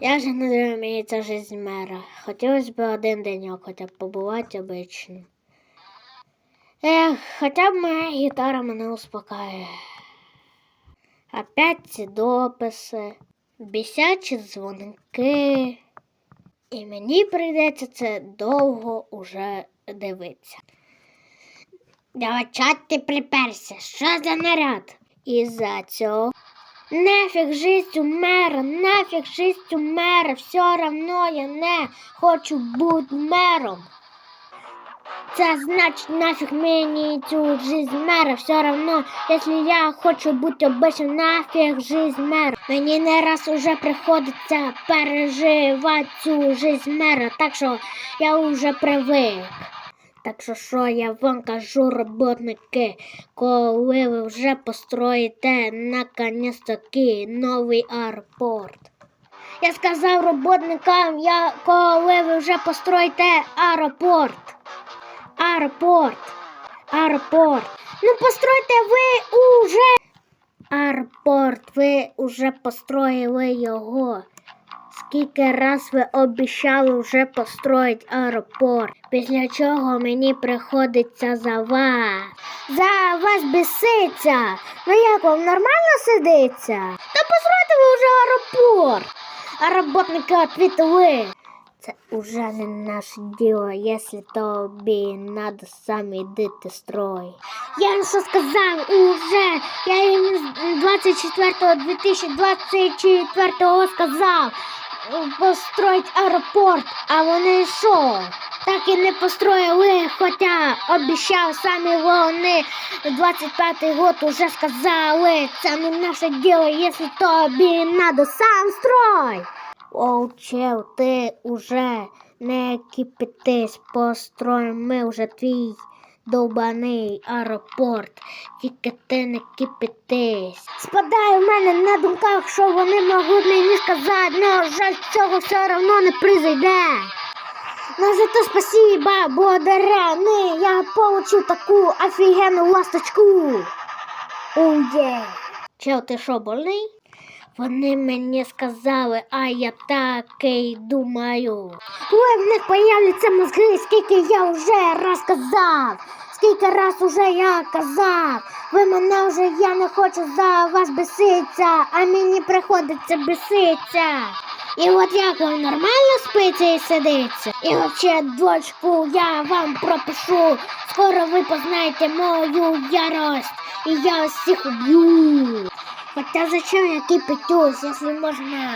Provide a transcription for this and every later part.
Я ж не мені ця жизнь мера. Хотілося б один деньок хоча б побувати обично. Ех, хоча б моя гітара мене успокаює. Опять ці дописи, бісячі дзвонки. І мені прийдеться це довго уже дивитися. Давай ти приперся, що за наряд? І за цього Нафіг жизнь у мера, нафіг жизнь у мера, все равно я не хочу бути мером. Це значить нафіг мені цю жизнь мера, все равно, якщо я хочу бути обичним, нафіг жизнь мера. Мені не раз уже приходиться переживати цю жизнь мера, так що я вже привик. Так що що я вам кажу, роботники, коли ви вже построїте наконець-таки новий аеропорт. Я сказав роботникам, я, коли ви вже построїте аеропорт. Аеропорт. Аеропорт. Ну постройте ви уже. Аеропорт, ви уже построїли його. Скільки раз ви обіцяли вже построїть аеропорт, після чого мені приходиться за вас. За вас біситься. Ну як вам нормально сидиться? Та постройте ви вже аеропорт. А роботники відповіли. Це уже не наше діло, якщо тобі надо сам іди ти строй. Я їм що сказав уже, я їм 24-2024 сказав построїть аеропорт, а вони що? Так і не построїли, хоча обіцяв самі вони 25-й год уже сказали, це не наше діло, якщо тобі надо сам строй. Оу, чел, ти уже не кипятись, построїмо ми вже твій довбаний аеропорт, тільки ти не кипятись. Спадає в мене на думках, що вони можуть мені сказати, але жаль, цього все одно не призайде. Ну зато спасибо, благодаря я получу таку офігенну ласточку. Оу є. Чел, ти що, больний? Вони мені сказали, а я такий думаю. Коли в них появляться мозги, скільки я вже раз казав, скільки раз уже я казав, ви мене вже я не хочу за вас беситься, а мені приходиться беситься. І от як вам нормально спиться і сидиться? І вообще, дочку, я вам пропишу. Скоро ви познаєте мою ярость, і я всіх уб'ю. Хотя зачем я кипятюсь, если можно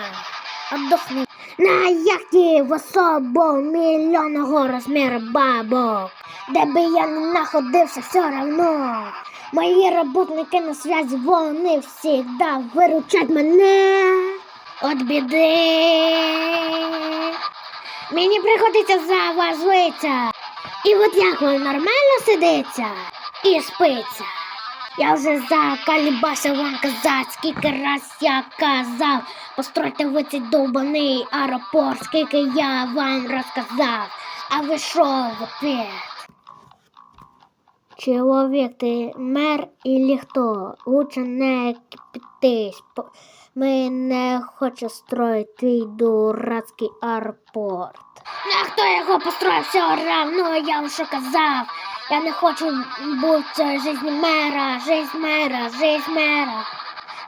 отдохнуть на яхті в особо мільйонного розміру бабок, де би я не находився все равно. Мої роботники на связі, вони всегда виручать мене от біди. Мені приходиться за вас злиться. І от як вам нормально сидиться і спиться. Я вже закалібався вам казати, скільки раз я казав. Постройте ви цей довбаний аеропорт, скільки я вам розказав. А ви що в? Чоловік, ти мер или хто? Лучше не кипятись. Ми не хочемо строїти твій дурацький аеропорт. Ну, а хто його построїв все равно, я вже казав. Я не хочу бути жизнь мера, жизнь мера, жизнь мера.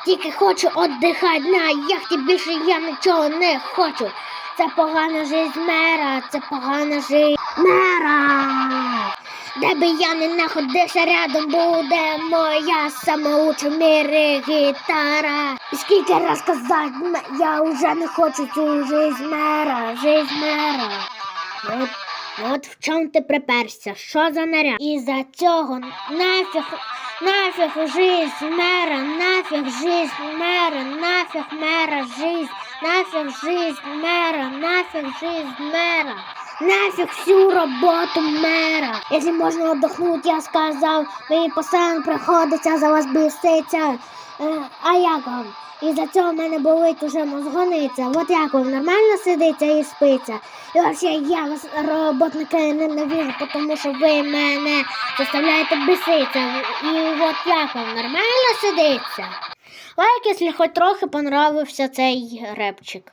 Тільки хочу віддихати на яхті, більше я нічого не хочу. Це погана жизнь мера, це погана жизнь мера. Де би я не знаходився, рядом буде моя самоуча в мірі гітара. І скільки раз казати, я вже не хочу цю жизнь мера, жизнь мера. От, в чому ти приперся, що за наряд? І за цього нафіг, нафіг жизнь мера, нафіг жизнь мера, нафіг мера жизнь, нафіг жизнь мера, нафіг жизнь мера. Нафіг всю роботу мера. Якщо можна віддохнути, я сказав, мені постійно приходиться за вас біситься. Е, А як вам? І за цього в мене болить уже мозгониця. От як вам нормально сидиться і спиться. І взагалі я вас роботники ненавижу, тому що ви мене заставляєте біситися. І от як вам нормально сидиться? Лайк, якщо хоч трохи понравився цей репчик.